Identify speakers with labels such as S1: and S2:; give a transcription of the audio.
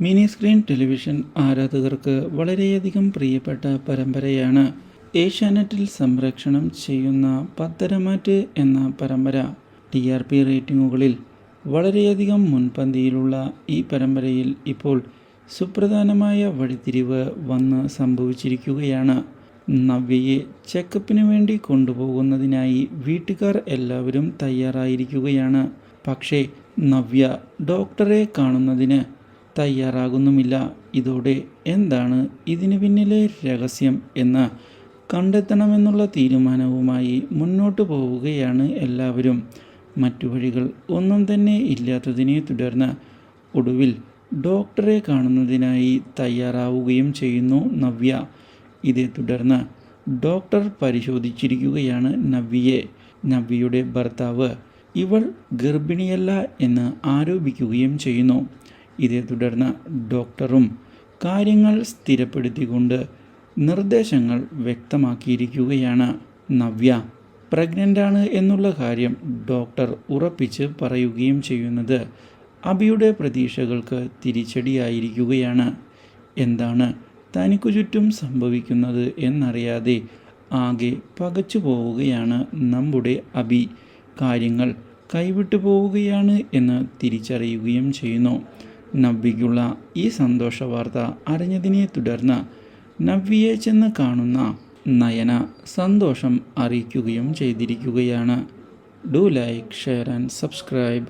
S1: Mini screen television ആരാധകർക്ക് വളരെയധികം പ്രിയപ്പെട്ട പരമ്പരയാണ് ഏഷ്യാനെറ്റിൽ സംരക്ഷണം ചെയ്യുന്ന പത്തരമാറ്റ് എന്ന പരമ്പര. ടി ആർ പി റേറ്റിംഗുകളിൽ വളരെയധികം മുൻപന്തിയിലുള്ള ഈ പരമ്പരയിൽ ഇപ്പോൾ സുപ്രധാനമായ വഴിത്തിരിവ് വന്ന് സംഭവിച്ചിരിക്കുകയാണ്. നവ്യയെ ചെക്കപ്പിന് വേണ്ടി കൊണ്ടുപോകുന്നതിനായി വീട്ടുകാർ എല്ലാവരും തയ്യാറായിരിക്കുകയാണ്. പക്ഷേ നവ്യ ഡോക്ടറെ കാണുന്നതിന് തയ്യാറാകുന്നുമില്ല. ഇതോടെ എന്താണ് ഇതിന് പിന്നിലെ രഹസ്യം എന്ന് കണ്ടെത്തണമെന്നുള്ള തീരുമാനവുമായി മുന്നോട്ടു പോവുകയാണ് എല്ലാവരും. മറ്റു വഴികൾ ഒന്നും തന്നെ ഇല്ലാത്തതിനെ തുടർന്ന് ഒടുവിൽ ഡോക്ടറെ കാണുന്നതിനായി തയ്യാറാവുകയും ചെയ്യുന്നു നവ്യ. ഇതേ തുടർന്ന് ഡോക്ടർ പരിശോധിച്ചിരിക്കുകയാണ് നവ്യയെ. നവ്യയുടെ ഭർത്താവ് ഇവൾ ഗർഭിണിയല്ല എന്ന് ആരോപിക്കുകയും ചെയ്യുന്നു. ഇതേ തുടർന്ന് ഡോക്ടറും കാര്യങ്ങൾ സ്ഥിരപ്പെടുത്തിക്കൊണ്ട് നിർദ്ദേശങ്ങൾ വ്യക്തമാക്കിയിരിക്കുകയാണ് നവ്യ. പ്രഗ്നന്റാണ് എന്നുള്ള കാര്യം ഡോക്ടർ ഉറപ്പിച്ച് പറയുകയും ചെയ്യുന്നത് അബിയുടെ പ്രതീക്ഷകൾക്ക് തിരിച്ചടിയായിരിക്കുകയാണ്. എന്താണ് തനിക്കു ചുറ്റും സംഭവിക്കുന്നത് എന്നറിയാതെ ആകെ പകച്ചു പോവുകയാണ് നമ്മുടെ അബി. കാര്യങ്ങൾ കൈവിട്ടു പോവുകയാണ് എന്ന് തിരിച്ചറിയുകയും ചെയ്യുന്നു. നവ്യയ്ക്കുള്ള ഈ സന്തോഷ വാർത്ത അറിഞ്ഞതിനെ തുടർന്ന് നവ്വിയെ ചെന്ന് കാണുന്ന നയന സന്തോഷം അറിയിക്കുകയും ചെയ്തിരിക്കുകയാണ്. Do like share and subscribe